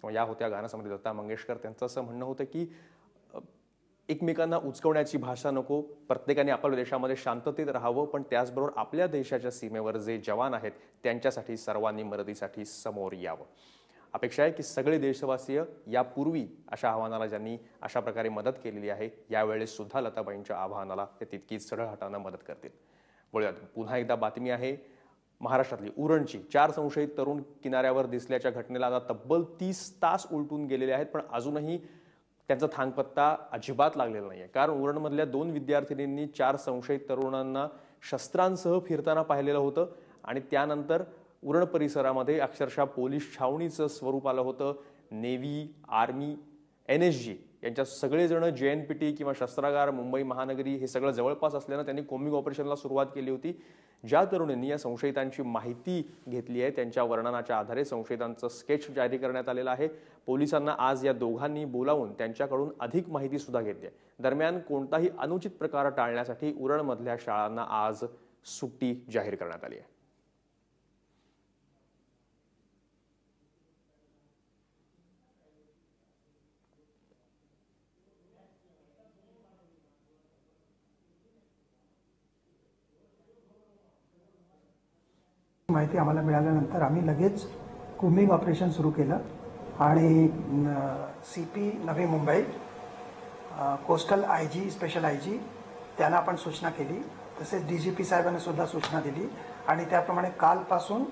किंवा या होत्या गाण्यासमध्ये लता मंगेशकर त्यांचं असं म्हणणं होतं की एकमेकांना उचकवण्याची भाषा नको प्रत्येकाने आपल्या देशामध्ये शांततेत राहावं पण त्याचबरोबर आपल्या देशाच्या सीमेवर जे जवान आहेत त्यांच्यासाठी सर्वांनी मदतीसाठी समोर यावं. अपेक्षा आहे की सगळे देशवासीय यापूर्वी अशा आव्हानाला ज्यांनी अशा प्रकारे मदत केलेली आहे यावेळेस सुद्धा लताबाईंच्या आव्हानाला ते तितकीच सरळ हातानं मदत करतील. बोलूयात. पुन्हा एकदा बातमी आहे महाराष्ट्रातली उरणची चार संशयित तरुण किनाऱ्यावर दिसल्याच्या घटनेला आता तब्बल तीस तास उलटून गेलेले आहेत पण अजूनही त्यांचा थांगपत्ता अजिबात लागलेला नाही आहे कारण उरणमधल्या दोन विद्यार्थिनींनी चार संशयित तरुणांना शस्त्रांसह फिरताना पाहिलेलं होतं आणि त्यानंतर उरण परिसरामध्ये अक्षरशः पोलीस छावणीचं स्वरूप आलं होतं. Navy army N S G यांच्या सगळेजण जे एन पी टी किंवा शस्त्रागार मुंबई महानगरी हे सगळं जवळपास असल्यानं त्यांनी कोमिंग ऑपरेशनला सुरुवात केली होती. ज्या तरुणींनी या संशयितांची माहिती घेतली आहे त्यांच्या वर्णनाच्या आधारे संशयितांचं स्केच जारी करण्यात आलेलं आहे. पोलिसांना आज या दोघांनी बोलावून त्यांच्याकडून अधिक माहिती सुद्धा घेतली आहे. दरम्यान कोणताही अनुचित प्रकार टाळण्यासाठी उरणमधल्या शाळांना आज सुट्टी जाहीर करण्यात आली आहे. माहिती आम्हाला मिळाल्यानंतर आम्ही लगेच कुंबिंग ऑपरेशन सुरू केलं आणि C P Navi Mumbai coastal I G special I G त्यांना आपण सूचना केली. तसेच डी जी पी साहेबांनी सुद्धा सूचना दिली. आणि त्याप्रमाणे कालपासून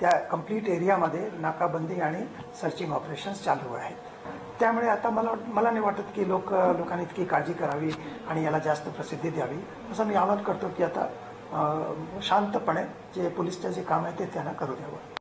त्या कंप्लीट एरियामध्ये नाकाबंदी आणि सर्चिंग ऑपरेशन्स चालू आहेत. त्यामुळे आता मला मला नाही वाटत की लोक लोकांनी इतकी काळजी करावी आणि याला जास्त प्रसिद्धी द्यावी. असं मी आवाहन करतो की आता शांतपणे जे पोलिसचं जे काम आहे ते त्यांना करू द्यावं.